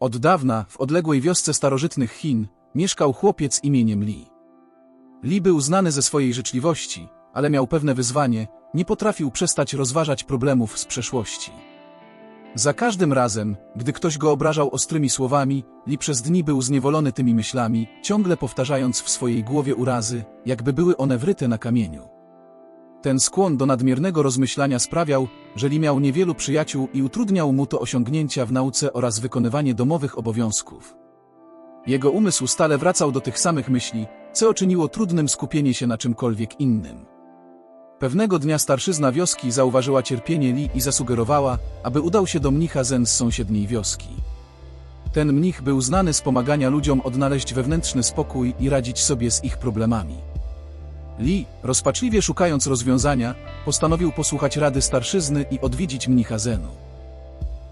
Od dawna, w odległej wiosce starożytnych Chin, mieszkał chłopiec imieniem Li. Li był znany ze swojej życzliwości, ale miał pewne wyzwanie, nie potrafił przestać rozważać problemów z przeszłości. Za każdym razem, gdy ktoś go obrażał ostrymi słowami, Li przez dni był zniewolony tymi myślami, ciągle powtarzając w swojej głowie urazy, jakby były one wryte na kamieniu. Ten skłon do nadmiernego rozmyślania sprawiał, że Li miał niewielu przyjaciół i utrudniał mu to osiągnięcia w nauce oraz wykonywanie domowych obowiązków. Jego umysł stale wracał do tych samych myśli, co czyniło trudnym skupienie się na czymkolwiek innym. Pewnego dnia starszyzna wioski zauważyła cierpienie Li i zasugerowała, aby udał się do mnicha Zen z sąsiedniej wioski. Ten mnich był znany z pomagania ludziom odnaleźć wewnętrzny spokój i radzić sobie z ich problemami. Li, rozpaczliwie szukając rozwiązania, postanowił posłuchać rady starszyzny i odwiedzić mnicha Zenu.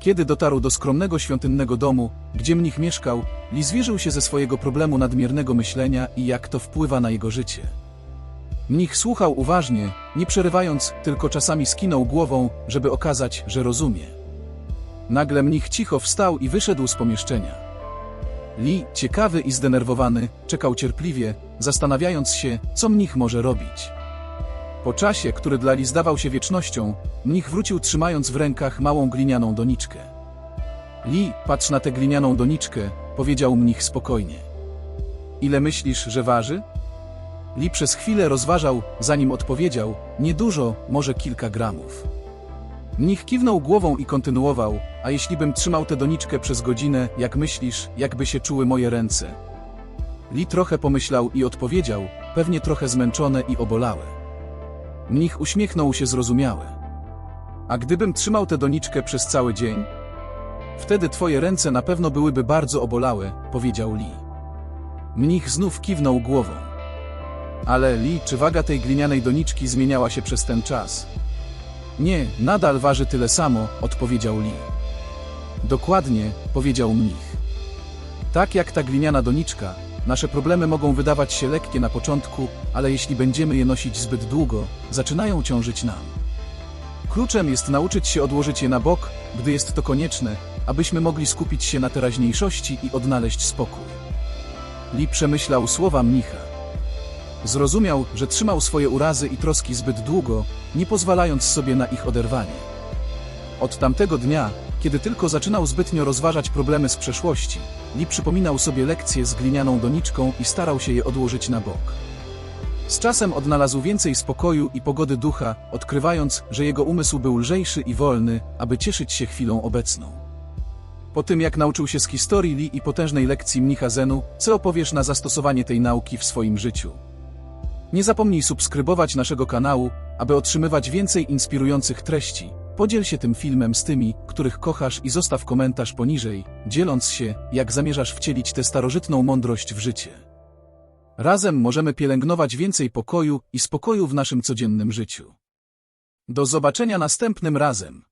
Kiedy dotarł do skromnego świątynnego domu, gdzie mnich mieszkał, Li zwierzył się ze swojego problemu nadmiernego myślenia i jak to wpływa na jego życie. Mnich słuchał uważnie, nie przerywając, tylko czasami skinął głową, żeby okazać, że rozumie. Nagle mnich cicho wstał i wyszedł z pomieszczenia. Li, ciekawy i zdenerwowany, czekał cierpliwie, zastanawiając się, co mnich może robić. Po czasie, który dla Li zdawał się wiecznością, mnich wrócił trzymając w rękach małą glinianą doniczkę. Li, patrz na tę glinianą doniczkę, powiedział mnich spokojnie. Ile myślisz, że waży? Li przez chwilę rozważał, zanim odpowiedział, niedużo, może kilka gramów. Mnich kiwnął głową i kontynuował, a jeśli bym trzymał tę doniczkę przez godzinę, jak myślisz, jakby się czuły moje ręce? Li trochę pomyślał i odpowiedział, pewnie trochę zmęczone i obolałe. Mnich uśmiechnął się zrozumiały. A gdybym trzymał tę doniczkę przez cały dzień? Wtedy twoje ręce na pewno byłyby bardzo obolałe, powiedział Li. Mnich znów kiwnął głową. Ale Li, czy waga tej glinianej doniczki zmieniała się przez ten czas? Nie, nadal waży tyle samo, odpowiedział Li. Dokładnie, powiedział mnich. Tak jak ta gliniana doniczka, nasze problemy mogą wydawać się lekkie na początku, ale jeśli będziemy je nosić zbyt długo, zaczynają ciążyć nam. Kluczem jest nauczyć się odłożyć je na bok, gdy jest to konieczne, abyśmy mogli skupić się na teraźniejszości i odnaleźć spokój. Li przemyślał słowa mnicha. Zrozumiał, że trzymał swoje urazy i troski zbyt długo, nie pozwalając sobie na ich oderwanie. Od tamtego dnia, kiedy tylko zaczynał zbytnio rozważać problemy z przeszłości, Li przypominał sobie lekcje z glinianą doniczką i starał się je odłożyć na bok. Z czasem odnalazł więcej spokoju i pogody ducha, odkrywając, że jego umysł był lżejszy i wolny, aby cieszyć się chwilą obecną. Po tym jak nauczył się z historii Li i potężnej lekcji mnicha Zenu, co opowiesz na zastosowanie tej nauki w swoim życiu? Nie zapomnij subskrybować naszego kanału, aby otrzymywać więcej inspirujących treści. Podziel się tym filmem z tymi, których kochasz i zostaw komentarz poniżej, dzieląc się, jak zamierzasz wcielić tę starożytną mądrość w życie. Razem możemy pielęgnować więcej pokoju i spokoju w naszym codziennym życiu. Do zobaczenia następnym razem.